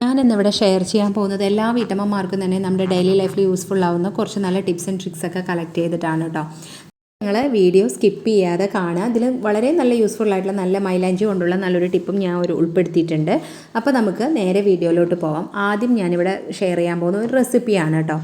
ഞാനിന്നിവിടെ ഷെയർ ചെയ്യാൻ പോകുന്നത് എല്ലാ വീട്ടമ്മമാർക്കും തന്നെ നമ്മുടെ ഡെയിലി ലൈഫിൽ യൂസ്ഫുൾ ആവുന്ന കുറച്ച് നല്ല ടിപ്സ് ആൻഡ് ട്രിക്സ് ഒക്കെ കളക്ട് ചെയ്തിട്ടാണ് കേട്ടോ നിങ്ങൾ വീഡിയോ സ്കിപ്പ് ചെയ്യാതെ കാണുക. അതിൽ വളരെ നല്ല യൂസ്ഫുൾ ആയിട്ടുള്ള നല്ല മൈലാഞ്ചി കൊണ്ടുള്ള നല്ലൊരു ടിപ്പും ഞാൻ ഒരു ഉൾപ്പെടുത്തിയിട്ടുണ്ട്. അപ്പോൾ നമുക്ക് നേരെ വീഡിയോയിലോട്ട് പോവാം. ആദ്യം ഞാനിവിടെ ഷെയർ ചെയ്യാൻ പോകുന്ന ഒരു റെസിപ്പിയാണ് കേട്ടോ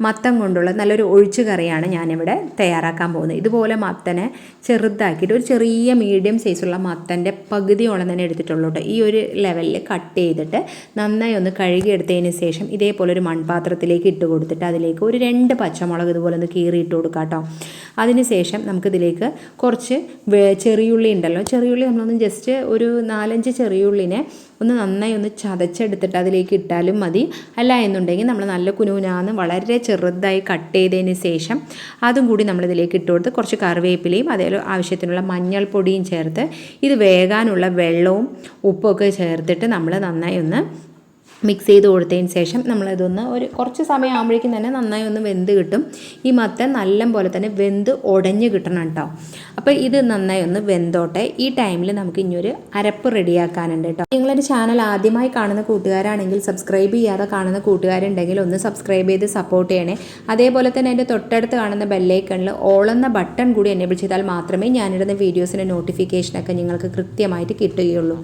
മത്തം കൊണ്ടുള്ള നല്ലൊരു ഒഴിച്ചു കറിയാണ് ഞാനിവിടെ തയ്യാറാക്കാൻ പോകുന്നത്. ഇതുപോലെ മത്തനെ ചെറുതാക്കിയിട്ട് ഒരു ചെറിയ മീഡിയം സൈസുള്ള മത്തന്റെ പകുതിയോളം തന്നെ എടുത്തിട്ടുള്ളൂ ഈ ഒരു ലെവലിൽ കട്ട് ചെയ്തിട്ട് നന്നായി ഒന്ന് കഴുകിയെടുത്തതിന് ശേഷം ഇതേപോലെ ഒരു മൺപാത്രത്തിലേക്ക് ഇട്ട് കൊടുത്തിട്ട് അതിലേക്ക് ഒരു രണ്ട് പച്ചമുളക് ഇതുപോലെ ഒന്ന് കീറിയിട്ട് കൊടുക്കുക കൊടുക്കാം കേട്ടോ. അതിനുശേഷം നമുക്കിതിലേക്ക് കുറച്ച് ചെറിയുള്ളി ഉണ്ടല്ലോ. ചെറിയുള്ളി നമ്മളൊന്ന് ജസ്റ്റ് ഒരു നാലഞ്ച് ചെറിയുള്ളിനെ ഒന്ന് നന്നായി ഒന്ന് ചതച്ചെടുത്തിട്ട് അതിലേക്ക് ഇട്ടാലും മതി. അല്ല എന്നുണ്ടെങ്കിൽ നമ്മൾ നല്ല കുനുകുനാന്ന് വളരെ ചെറുതായി കട്ട് ചെയ്തതിന് ശേഷം അതും കൂടി നമ്മളിതിലേക്ക് ഇട്ട് കൊടുത്ത് കുറച്ച് കറിവേപ്പിലയും അതേപോലെ ആവശ്യത്തിനുള്ള മഞ്ഞൾപ്പൊടിയും ചേർത്ത് ഇത് വേകാനുള്ള വെള്ളവും ഉപ്പൊക്കെ ചേർത്തിട്ട് നമ്മൾ നന്നായി ഒന്ന് മിക്സ് ചെയ്ത് കൊടുത്തതിന് ശേഷം നമ്മളിതൊന്ന് ഒരു കുറച്ച് സമയം ആകുമ്പോഴേക്കും തന്നെ നന്നായി ഒന്ന് വെന്ത് കിട്ടും. ഈ മത്തൻ നല്ല പോലെ തന്നെ വെന്ത് ഉടഞ്ഞ് കിട്ടണം കേട്ടോ. അപ്പോൾ ഇത് നന്നായി ഒന്ന് വെന്തോട്ടെ. ഈ ടൈമിൽ നമുക്ക് ഇനിയൊരു അരപ്പ് റെഡിയാക്കാനുണ്ട് കേട്ടോ. നിങ്ങളൊരു ചാനൽ ആദ്യമായി കാണുന്ന കൂട്ടുകാരാണെങ്കിൽ സബ്സ്ക്രൈബ് ചെയ്യാതെ കാണുന്ന കൂട്ടുകാരുണ്ടെങ്കിൽ ഒന്ന് സബ്സ്ക്രൈബ് ചെയ്ത് സപ്പോർട്ട് ചെയ്യണേ. അതേപോലെ തന്നെ എന്റെ തൊട്ടടുത്ത് കാണുന്ന ബെല്ലൈക്കണിൽ ഓളെന്ന ബട്ടൺ കൂടി എനേബിൾ ചെയ്താൽ മാത്രമേ ഞാനിടുന്ന വീഡിയോസിന്റെ നോട്ടിഫിക്കേഷനൊക്കെ നിങ്ങൾക്ക് കൃത്യമായിട്ട് കിട്ടുകയുള്ളൂ.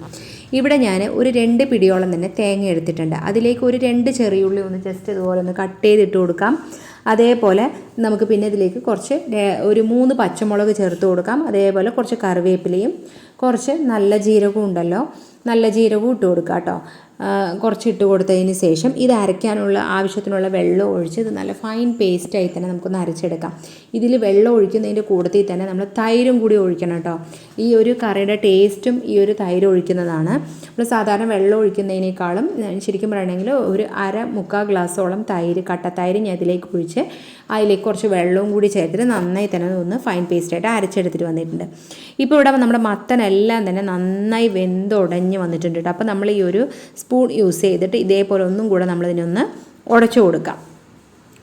ഇവിടെ ഞാൻ ഒരു രണ്ട് പിടിയോളം തന്നെ തേങ്ങ എടുത്തിട്ടുണ്ട്. അതിലേക്ക് ഒരു രണ്ട് ചെറിയുള്ളി ഒന്ന് ജസ്റ്റ് ഇതുപോലെ ഒന്ന് കട്ട് ചെയ്തിട്ട് കൊടുക്കാം. അതേപോലെ നമുക്ക് പിന്നെ ഇതിലേക്ക് കുറച്ച് ഒരു മൂന്ന് പച്ചമുളക് ചേർത്ത് കൊടുക്കാം. അതേപോലെ കുറച്ച് കറിവേപ്പിലയും കുറച്ച് നല്ല ജീരകം ഉണ്ടല്ലോ. നല്ല ജീരകം ഇട്ട് കൊടുക്കുക കേട്ടോ കുറച്ച് ഇട്ട് കൊടുത്തതിന് ശേഷം ഇത് അരയ്ക്കാനുള്ള ആവശ്യത്തിനുള്ള വെള്ളം ഒഴിച്ച് ഇത് നല്ല ഫൈൻ പേസ്റ്റായി തന്നെ നമുക്കൊന്ന് അരച്ചെടുക്കാം. ഇതിൽ വെള്ളം ഒഴിക്കുന്നതിന്റെ കൂട്ടത്തിൽ തന്നെ നമ്മൾ തൈരും കൂടി ഒഴിക്കണം കേട്ടോ ഈ ഒരു കറിയുടെ ടേസ്റ്റും ഈ ഒരു തൈര് ഒഴിക്കുന്നതാണ്. നമ്മൾ സാധാരണ വെള്ളം ഒഴിക്കുന്നതിനേക്കാളും ശരിക്കും പറയുകയാണെങ്കിൽ ഒരു അര മുക്കാൽ ഗ്ലാസ്സോളം തൈര് കട്ടത്തൈര് ഞാൻ ഇതിലേക്ക് ഒഴിച്ച് അതിലേക്ക് കുറച്ച് വെള്ളവും കൂടി ചേർത്തിട്ട് നന്നായി തന്നെ ഒന്ന് ഫൈൻ പേസ്റ്റായിട്ട് അരച്ചെടുത്തിട്ട് വന്നിട്ടുണ്ട്. ഇപ്പോൾ ഇവിടെ നമ്മുടെ മത്തനെല്ലാം തന്നെ നന്നായി വെന്തുടഞ്ഞ് വന്നിട്ടുണ്ട് കേട്ടോ. അപ്പോൾ നമ്മൾ ഈ ഒരു സ്പൂൺ യൂസ് ചെയ്തിട്ട് ഇതേപോലെ ഒന്നും കൂടെ നമ്മളിതിനൊന്ന് ഉടച്ചു കൊടുക്കാം.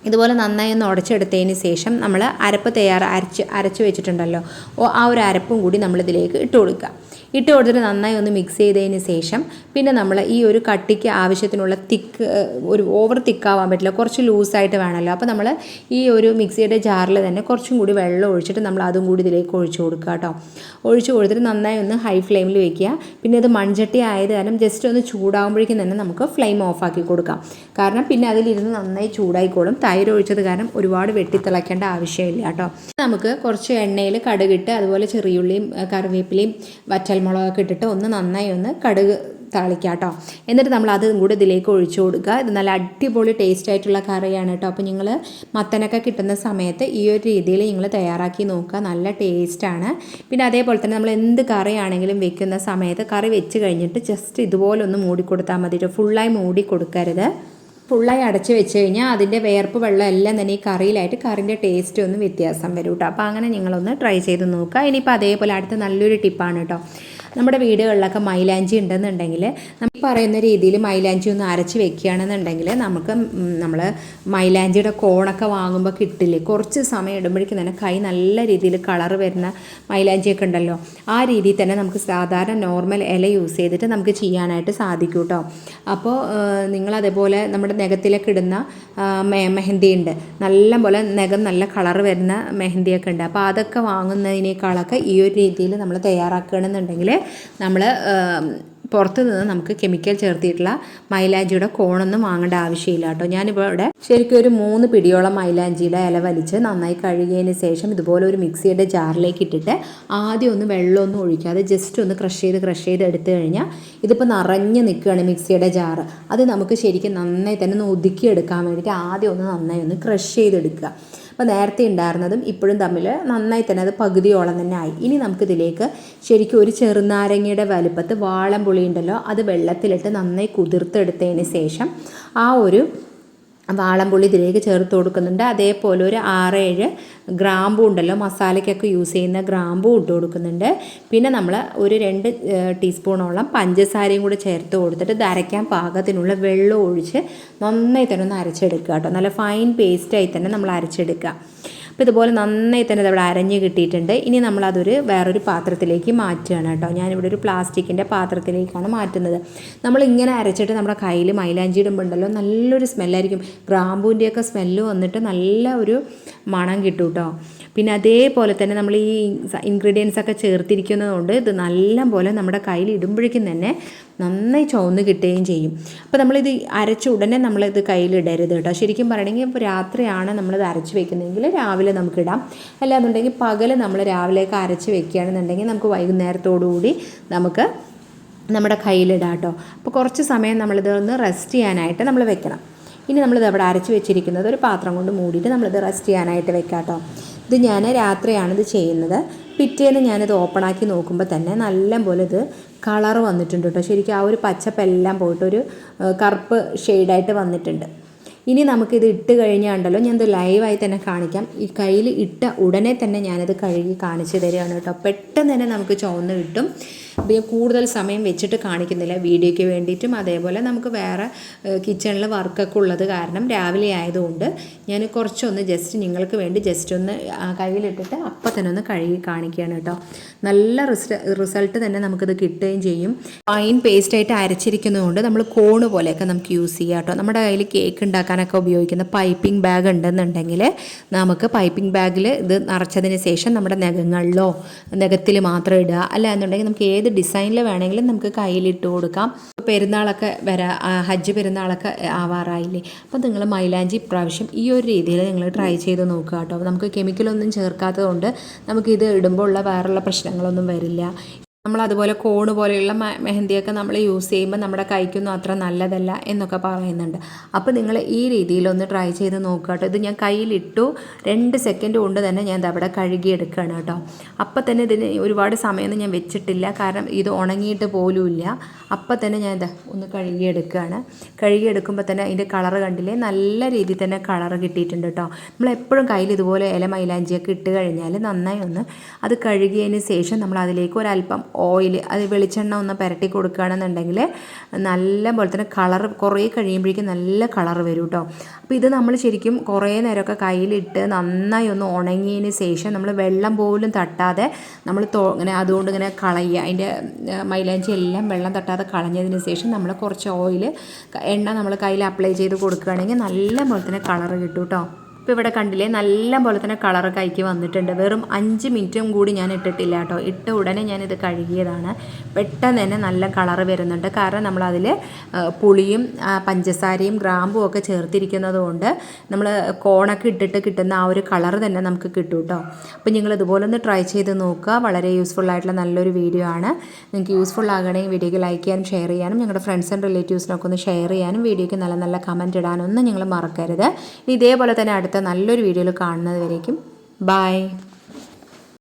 ഇതുപോലെ നന്നായി ഒന്ന് ഉടച്ചെടുത്തതിന് ശേഷം നമ്മൾ അരപ്പ് തയ്യാർ അരച്ച് അരച്ച് വെച്ചിട്ടുണ്ടല്ലോ. ആ ഒരു അരപ്പും കൂടി നമ്മളിതിലേക്ക് ഇട്ട് കൊടുക്കുക. ഇട്ട് കൊടുത്തിട്ട് നന്നായി ഒന്ന് മിക്സ് ചെയ്തതിന് ശേഷം പിന്നെ നമ്മൾ ഈ ഒരു കട്ടിക്ക് ആവശ്യത്തിനുള്ള തിക്ക് ഒരു ഓവർ തിക്കാവാൻ പറ്റില്ല. കുറച്ച് ലൂസായിട്ട് വേണമല്ലോ. അപ്പോൾ നമ്മൾ ഈ ഒരു മിക്സിയുടെ ജാറിൽ തന്നെ കുറച്ചും കൂടി വെള്ളം ഒഴിച്ചിട്ട് നമ്മൾ അതും കൂടി ഇതിലേക്ക് ഒഴിച്ച് കൊടുക്കുക കേട്ടോ. ഒഴിച്ച് കൊടുത്തിട്ട് നന്നായി ഒന്ന് ഹൈ ഫ്ലെയിമിൽ വെക്കുക. പിന്നെ അത് മൺചട്ടി ആയത് കാരണം ജസ്റ്റ് ഒന്ന് ചൂടാകുമ്പോഴേക്കും തന്നെ നമുക്ക് ഫ്ലെയിം ഓഫാക്കി കൊടുക്കാം. കാരണം പിന്നെ അതിലിരുന്ന് നന്നായി ചൂടായിക്കോളും. തൈര് ഒഴിച്ചത് കാരണം ഒരുപാട് വെട്ടിത്തിളയ്ക്കേണ്ട ആവശ്യമില്ല കേട്ടോ. നമുക്ക് കുറച്ച് എണ്ണയിൽ കടുകിട്ട് അതുപോലെ ചെറിയുള്ളിയും കറിവേപ്പിലയും വറ്റൽമുളകൊക്കെ ഇട്ടിട്ട് ഒന്ന് നന്നായി ഒന്ന് കടുക് താളിക്കുക കേട്ടോ. എന്നിട്ട് നമ്മൾ അതും കൂടി ഇതിലേക്ക് ഒഴിച്ചു കൊടുക്കുക. ഇത് നല്ല അടിപൊളി ടേസ്റ്റ് ആയിട്ടുള്ള കറിയാണ് കേട്ടോ. അപ്പോൾ നിങ്ങൾ മത്തനൊക്കെ കിട്ടുന്ന സമയത്ത് ഈ ഒരു രീതിയിൽ നിങ്ങൾ തയ്യാറാക്കി നോക്കുക. നല്ല ടേസ്റ്റാണ് പിന്നെ അതേപോലെ തന്നെ നമ്മൾ എന്ത് കറിയാണെങ്കിലും വെക്കുന്ന സമയത്ത് കറി വെച്ച് കഴിഞ്ഞിട്ട് ജസ്റ്റ് ഇതുപോലെ ഒന്ന് മൂടി കൊടുത്താൽ മതി ഫുള്ളായി മൂടി കൊടുക്കരുത്. ഫുള്ളായി അടച്ചു വെച്ച് കഴിഞ്ഞാൽ അതിന്റെ വേർപ്പ് വെള്ളം എല്ലാം തന്നെ ഈ കറിയിലായിട്ട് കറിന്റെ ടേസ്റ്റ് ഒന്ന് വ്യത്യാസം വരും കേട്ടോ അപ്പോൾ അങ്ങനെ നിങ്ങളൊന്ന് ട്രൈ ചെയ്ത് നോക്കുക. ഇനിയിപ്പോൾ അതേപോലെ അടുത്ത നല്ലൊരു ടിപ്പാണ് കേട്ടോ നമ്മുടെ വീടുകളിലൊക്കെ മൈലാഞ്ചി ഉണ്ടെന്നുണ്ടെങ്കിൽ നമ്മൾ പറയുന്ന രീതിയിൽ മൈലാഞ്ചി ഒന്ന് അരച്ച് വെക്കുകയാണെന്നുണ്ടെങ്കിൽ നമുക്ക് നമ്മൾ മൈലാഞ്ചിയുടെ കോണൊക്കെ വാങ്ങുമ്പോൾ കിട്ടില്ലേ? കുറച്ച് സമയം ഇടുമ്പോഴേക്കും തന്നെ കൈ നല്ല രീതിയിൽ കളർ വരുന്ന മൈലാഞ്ചിയൊക്കെ ഉണ്ടല്ലോ. ആ രീതിയിൽ തന്നെ നമുക്ക് സാധാരണ നോർമൽ ഇല യൂസ് ചെയ്തിട്ട് നമുക്ക് ചെയ്യാനായിട്ട് സാധിക്കും കേട്ടോ അപ്പോൾ നിങ്ങൾ അതേപോലെ നമ്മുടെ നഖത്തിലൊക്കെ ഇടുന്ന മെഹന്തി ഉണ്ട് നല്ല പോലെ നഖം നല്ല കളർ വരുന്ന മെഹന്തിയൊക്കെ ഉണ്ട്. അപ്പോൾ അതൊക്കെ വാങ്ങുന്നതിനേക്കാളൊക്കെ ഈ ഒരു രീതിയിൽ നമ്മൾ തയ്യാറാക്കുകയാണെന്നുണ്ടെങ്കിൽ നമ്മൾ പുറത്ത് നിന്ന് നമുക്ക് കെമിക്കൽ ചേർത്തിയിട്ടുള്ള മൈലാഞ്ചിയുടെ കോണൊന്നും വാങ്ങേണ്ട ആവശ്യമില്ല കേട്ടോ. ഞാനിപ്പോൾ ഇവിടെ ശരിക്കും ഒരു മൂന്ന് പിടിയോളം മൈലാഞ്ചിയുടെ ഇല വലിച്ച് നന്നായി കഴുകിയതിന് ശേഷം ഇതുപോലെ ഒരു മിക്സിയുടെ ജാറിലേക്ക് ഇട്ടിട്ട് ആദ്യം ഒന്ന് വെള്ളമൊന്നും ഒഴിക്കാതെ ജസ്റ്റ് ഒന്ന് ക്രഷ് ചെയ്ത് ക്രഷ് ചെയ്ത് എടുത്തു കഴിഞ്ഞാൽ ഇതിപ്പോൾ നിറഞ്ഞ് നിൽക്കുകയാണ് മിക്സിയുടെ ജാറ്. അത് നമുക്ക് ശരിക്കും നന്നായി തന്നെ ഒന്ന് ഒതുക്കിയെടുക്കാൻ വേണ്ടിയിട്ട് ആദ്യം ഒന്ന് നന്നായി ഒന്ന് ക്രഷ് ചെയ്തെടുക്കുക. അപ്പോൾ നേരത്തെ ഉണ്ടായിരുന്നതും ഇപ്പോഴും തമ്മിൽ നന്നായി തന്നെ അത് പകുതിയോളം തന്നെ ആയി. ഇനി നമുക്കിതിലേക്ക് ശരിക്കും ഒരു ചെറുനാരങ്ങയുടെ വലുപ്പത്ത് വാളം ഉണ്ടല്ലോ അത് വെള്ളത്തിലിട്ട് നന്നായി കുതിർത്തെടുത്തതിന് ശേഷം ആ ഒരു വാളംപുള്ളി ഇതിലേക്ക് ചേർത്ത് കൊടുക്കുന്നുണ്ട്. അതേപോലെ ഒരു ആറേഴ് ഗ്രാമ്പൂ ഉണ്ടല്ലോ മസാലയ്ക്കൊക്കെ യൂസ് ചെയ്യുന്ന ഗ്രാമ്പൂ ഇട്ട് കൊടുക്കുന്നുണ്ട്. പിന്നെ നമ്മൾ ഒരു രണ്ട് ടീസ്പൂണോളം പഞ്ചസാരയും കൂടി ചേർത്ത് കൊടുത്തിട്ട് ഇത് അരയ്ക്കാൻ പാകത്തിനുള്ള വെള്ളം ഒഴിച്ച് നന്നായി തന്നെ ഒന്ന് അരച്ചെടുക്കുക കേട്ടോ. നല്ല ഫൈൻ പേസ്റ്റായി തന്നെ നമ്മൾ അരച്ചെടുക്കുക. അപ്പോൾ ഇതുപോലെ നന്നായി തന്നെ ഇവിടെ അരഞ്ഞ് കിട്ടിയിട്ടുണ്ട്. ഇനി നമ്മളതൊരു വേറൊരു പാത്രത്തിലേക്ക് മാറ്റുകയാണ് കേട്ടോ. ഞാനിവിടെ ഒരു പ്ലാസ്റ്റിക്കിന്റെ പാത്രത്തിലേക്കാണ് മാറ്റുന്നത്. നമ്മൾ ഇങ്ങനെ അരച്ചിട്ട് നമ്മുടെ കയ്യിൽ മൈലാഞ്ചി ഇടുമ്പോൾ ഉണ്ടല്ലോ നല്ലൊരു സ്മെല്ലായിരിക്കും ഗ്രാമ്പൂന്റെയൊക്കെ സ്മെല്ല് വന്നിട്ട് നല്ല ഒരു മണം കിട്ടും കേട്ടോ. പിന്നെ അതേപോലെ തന്നെ നമ്മൾ ഈ ഇൻഗ്രീഡിയൻസ് ഒക്കെ ചേർത്തിരിക്കുന്നതുകൊണ്ട് ഇത് നല്ല പോലെ നമ്മുടെ കയ്യിൽ ഇടുമ്പോഴേക്കും തന്നെ നന്നായി ചുവന്ന് കിട്ടുകയും ചെയ്യും. അപ്പോൾ നമ്മളിത് അരച്ച ഉടനെ നമ്മളിത് കയ്യിലിടരുത് കേട്ടോ. ശരിക്കും പറയണമെങ്കിൽ ഇപ്പോൾ രാത്രിയാണ് നമ്മളിത് അരച്ച് വെക്കുന്നതെങ്കിൽ രാവിലെ നമുക്കിടാം അല്ലാന്നുണ്ടെങ്കിൽ പകൽ നമ്മൾ രാവിലെയൊക്കെ അരച്ച് വെക്കുകയാണെന്നുണ്ടെങ്കിൽ നമുക്ക് വൈകുന്നേരത്തോടുകൂടി നമുക്ക് നമ്മുടെ കയ്യിലിടാം കേട്ടോ. അപ്പോൾ കുറച്ച് സമയം നമ്മളിത് ഒന്ന് റെസ്റ്റ് ചെയ്യാനായിട്ട് നമ്മൾ വെക്കണം. ഇനി നമ്മളിത് അവിടെ അരച്ച് വെച്ചിരിക്കുന്നത് ഒരു പാത്രം കൊണ്ട് മൂടിയിട്ട് നമ്മളിത് റെസ്റ്റ് ചെയ്യാനായിട്ട് വെക്കാം കേട്ടോ. ഇത് ഞാൻ രാത്രിയാണിത് ചെയ്യുന്നത്. പിറ്റേന്ന് ഞാനിത് ഓപ്പണാക്കി നോക്കുമ്പോൾ തന്നെ നല്ല പോലെ ഇത് കളർ വന്നിട്ടുണ്ട് കേട്ടോ ശരിക്കും ആ ഒരു പച്ചപ്പെല്ലാം പോയിട്ട് ഒരു കറുപ്പ് ഷെയ്ഡായിട്ട് വന്നിട്ടുണ്ട്. ഇനി നമുക്കിത് ഇട്ട് കഴിഞ്ഞാണ്ടല്ലോ ഞാനത് ലൈവായി തന്നെ കാണിക്കാം. ഈ കയ്യിൽ ഇട്ട ഉടനെ തന്നെ ഞാനത് കഴുകി കാണിച്ചു തരികയാണ് കേട്ടോ. പെട്ടെന്ന് തന്നെ നമുക്ക് ചുവന്ന് കിട്ടും. അപ്പോൾ ഞാൻ കൂടുതൽ സമയം വെച്ചിട്ട് കാണിക്കുന്നില്ല വീഡിയോയ്ക്ക് വേണ്ടിയിട്ടും. അതേപോലെ നമുക്ക് വേറെ കിച്ചണിൽ വർക്കൊക്കെ ഉള്ളത് കാരണം രാവിലെ ആയതുകൊണ്ട് ഞാൻ കുറച്ചൊന്ന് ജസ്റ്റ് നിങ്ങൾക്ക് വേണ്ടി ജസ്റ്റ് ഒന്ന് കയ്യിലിട്ടിട്ട് അപ്പം തന്നെ ഒന്ന് കഴുകി കാണിക്കുകയാണ് കേട്ടോ. നല്ല റിസൾട്ട് തന്നെ നമുക്കിത് കിട്ടുകയും ചെയ്യും. ഫൈൻ പേസ്റ്റായിട്ട് അരച്ചിരിക്കുന്നതുകൊണ്ട് നമ്മൾ കോണ് പോലെയൊക്കെ നമുക്ക് യൂസ് ചെയ്യാം കേട്ടോ. നമ്മുടെ കയ്യിൽ കേക്ക് ഉണ്ടാക്കാനൊക്കെ ഉപയോഗിക്കുന്ന പൈപ്പിംഗ് ബാഗ് ഉണ്ടെന്നുണ്ടെങ്കിൽ നമുക്ക് പൈപ്പിംഗ് ബാഗിൽ ഇത് നിറച്ചതിന് ശേഷം നമ്മുടെ നഖങ്ങളിലോ നഖത്തിൽ മാത്രം ഇടുക. അല്ല എന്നുണ്ടെങ്കിൽ നമുക്ക് ഏത് ഡിസൈനിൽ വേണമെങ്കിലും നമുക്ക് കയ്യിലിട്ട് കൊടുക്കാം. പെരുന്നാളൊക്കെ വരാ ഹജ്ജ് പെരുന്നാളൊക്കെ ആവാറായില്ലേ? അപ്പോൾ നിങ്ങൾ മൈലാഞ്ചി ഇപ്രാവശ്യം ഈ ഒരു രീതിയിൽ നിങ്ങൾ ട്രൈ ചെയ്ത് നോക്കുക കേട്ടോ. നമുക്ക് കെമിക്കലൊന്നും ചേർക്കാത്തതുകൊണ്ട് നമുക്കിത് ഇടുമ്പോൾ ഉള്ള വേറെയുള്ള പ്രശ്നങ്ങളൊന്നും വരില്ല. നമ്മൾ അതുപോലെ കോണ് പോലെയുള്ള മെഹന്തിയൊക്കെ നമ്മൾ യൂസ് ചെയ്യുമ്പോൾ നമ്മുടെ കൈക്കൊന്നും അത്ര നല്ലതല്ല എന്നൊക്കെ പറയുന്നുണ്ട്. അപ്പോൾ നിങ്ങൾ ഈ രീതിയിലൊന്ന് ട്രൈ ചെയ്ത് നോക്കുക കേട്ടോ. ഇത് ഞാൻ കയ്യിലിട്ടു. രണ്ട് സെക്കൻഡ് കൊണ്ട് തന്നെ ഞാൻ അവിടെ കഴുകിയെടുക്കുകയാണ് കേട്ടോ. അപ്പോൾ തന്നെ ഇതിന് ഒരുപാട് സമയമൊന്നും ഞാൻ വെച്ചിട്ടില്ല. കാരണം ഇത് ഉണങ്ങിയിട്ട് പോലുമില്ല. അപ്പോൾ തന്നെ ഞാൻ ഇതാ ഒന്ന് കഴുകിയെടുക്കുകയാണ്. കഴുകിയെടുക്കുമ്പോൾ തന്നെ അതിന്റെ കളർ കണ്ടില്ലേ? നല്ല രീതിയിൽ തന്നെ കളർ കിട്ടിയിട്ടുണ്ട് കേട്ടോ. നമ്മൾ എപ്പോഴും കയ്യിൽ ഇതുപോലെ ഇല മൈലാഞ്ചിയൊക്കെ ഇട്ട് കഴിഞ്ഞാൽ നന്നായി ഒന്ന് അത് കഴുകിയതിന് ശേഷം നമ്മൾ അതിലേക്ക് ഒരല്പം ഓയിൽ അത് വെളിച്ചെണ്ണ ഒന്ന് പുരട്ടി കൊടുക്കുകയാണെന്നുണ്ടെങ്കിൽ നല്ല പോലെ തന്നെ കളർ കുറേ കഴിയുമ്പോഴേക്കും നല്ല കളർ വരും കേട്ടോ അപ്പോൾ ഇത് നമ്മൾ ശരിക്കും കുറേ നേരമൊക്കെ കയ്യിലിട്ട് നന്നായി ഒന്ന് ഉണങ്ങിയതിന് ശേഷം നമ്മൾ വെള്ളം പോലും തട്ടാതെ നമ്മൾ ഇങ്ങനെ അതുകൊണ്ട് ഇങ്ങനെ കളയുക. അതിന്റെ മൈലാഞ്ചി എല്ലാം വെള്ളം തട്ടാതെ കളഞ്ഞതിന് ശേഷം നമ്മൾ കുറച്ച് ഓയിൽ എണ്ണ നമ്മൾ കയ്യിൽ അപ്ലൈ ചെയ്ത് കൊടുക്കുകയാണെങ്കിൽ നല്ല പോലെ തന്നെ കളർ കിട്ടും കേട്ടോ ഇപ്പോൾ ഇവിടെ കണ്ടില്ലേ നല്ല പോലെ തന്നെ കളറൊക്കെ അയക്കി വന്നിട്ടുണ്ട്. വെറും അഞ്ച് മിനിറ്റും കൂടി ഞാൻ ഇട്ടിട്ടില്ല കേട്ടോ. ഇട്ട ഉടനെ ഞാനിത് കഴുകിയതാണ്. പെട്ടെന്ന് തന്നെ നല്ല കളർ വരുന്നുണ്ട്. കാരണം നമ്മളതിൽ പുളിയും പഞ്ചസാരയും ഗ്രാമ്പും ഒക്കെ ചേർത്തിരിക്കുന്നത് കൊണ്ട് നമ്മൾ കോണൊക്കെ ഇട്ടിട്ട് കിട്ടുന്ന ആ ഒരു കളർ തന്നെ നമുക്ക് കിട്ടും കേട്ടോ. അപ്പോൾ നിങ്ങൾ ഇതുപോലെ ഒന്ന് ട്രൈ ചെയ്ത് നോക്കുക. വളരെ യൂസ്ഫുൾ ആയിട്ടുള്ള നല്ലൊരു വീഡിയോ ആണ്. നിങ്ങൾക്ക് യൂസ്ഫുൾ ആകണമെങ്കിൽ വീഡിയോയ്ക്ക് ലൈക്ക് ചെയ്യാനും ഷെയർ ചെയ്യാനും ഞങ്ങളുടെ ഫ്രണ്ട്സ് ആൻഡ് റിലേറ്റീവ്സിനൊക്കെ ഒന്ന് ഷെയർ ചെയ്യാനും വീഡിയോയ്ക്ക് നല്ല നല്ല കമന്റ് ഇടാനൊന്നും നിങ്ങൾ മറക്കരുത്. ഇതേപോലെ തന്നെ അടുത്ത നല്ലൊരു വീഡിയോയിൽ കാണുന്നത് വരേക്കും ബൈ